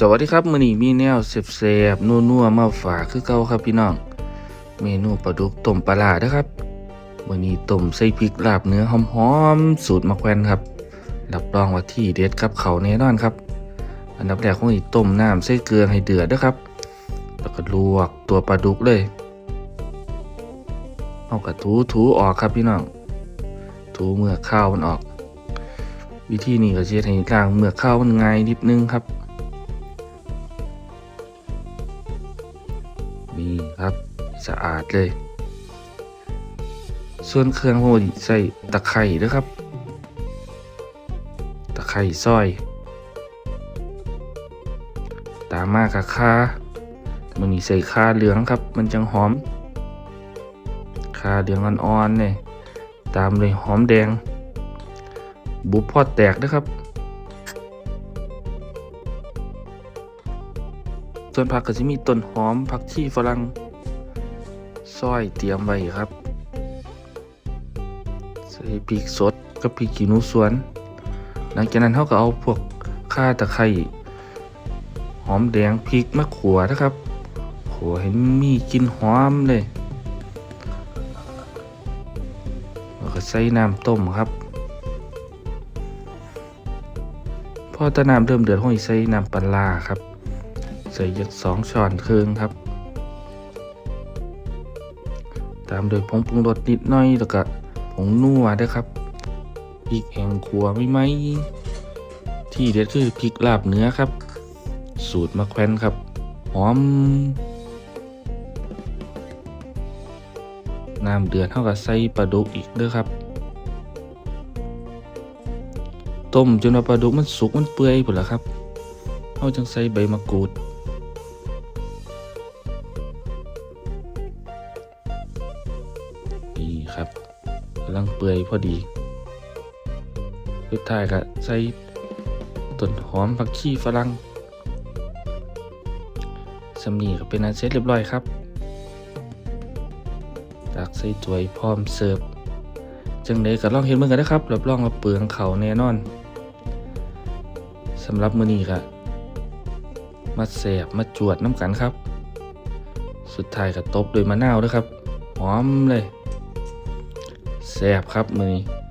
สวัสดีครับมื้อนี้มีแนวแซ่บๆนัวๆมาฝากคือเก่าครับพี่น้อง เมนูปลาดุกต้มปลาร้าด้อครับมื้อนี้ต้มใส่พริกลาบเนื้อหอมๆสูตรมะแขวนครับรับรองว่าที่เด็ดกับเขาแน่นอนครับ อันดับแรกของอีต้มน้ำใส่เกลือให้เดือดเด้อครับ แล้วก็ลวกตัวปลาดุกเลยเอากระถูถูออกครับพี่น้องถูเมือข้าวมันออก วิธีนี้ก็จะให้ล้างเมือข้าวมันง่ายนิดนึงครับ นี่ครับสะอาดเลย ส่วนเครื่องผมก็ใส่ตะไคร้ด้วยครับ ตะไคร้ซอย ตามมากับข่ามันนี้ใส่ข่าเหลืองครับ มันจังหอมข่าเหลืองอ่อนๆเนี่ยตามเลยหอมแดง บุบพอดแตกนะครับ ส่วนผักก็จะมีต้นหอมผักชีฝรั่งซอยเตรียมไว้ครับ ใส่พริกสดกับพริกขี้หนูสวน หลังจากนั้นเขาก็เอาพวกข่าตะไคร้หอมแดงพริกมะขัวนะครับขัวให้มีกลิ่นหอมเลยแล้วก็ใส่น้ำต้มครับพอตะน้ำเริ่มเดือดห้อยใส่น้ำปลาครับ ส่ยักสองช้อนครึ่งครับ ตามโดยผงปรุงรสนิดหน่อยแล้วก็ผงนัวด้วยครับพริกแห้งขัวไม่ไหมที่เด็ดคือพริกลาบเนื้อครับ สูตรมะแขวนครับหอมน้ำเดือดเท่ากับใส่ปลาดุกอีกเด้อครับ ต้มจนว่าปลาดุกมันสุกมันเปื่อยหมดแล้วครับเอาจังใส่ใบมะกรูดำลังเปื่อยพอดี สุดท้ายก็ใส่ต้นหอมผักชีฝรั่งสำนีก็เป็นอันเสร็จเรียบร้อยครับตักใส่ถ้วยพร้อมเสิร์ฟจังไดก็ลองเห็นมือกันนะครับรับรองว่าเปลืองเขาแน่นอนสำหรับมื้อนี้ก็มาแสบมาจวดน้ำกันครับ สุดท้ายก็ตบด้วยมะนาวด้วยครับ หอมเลย แสบครับมือนี้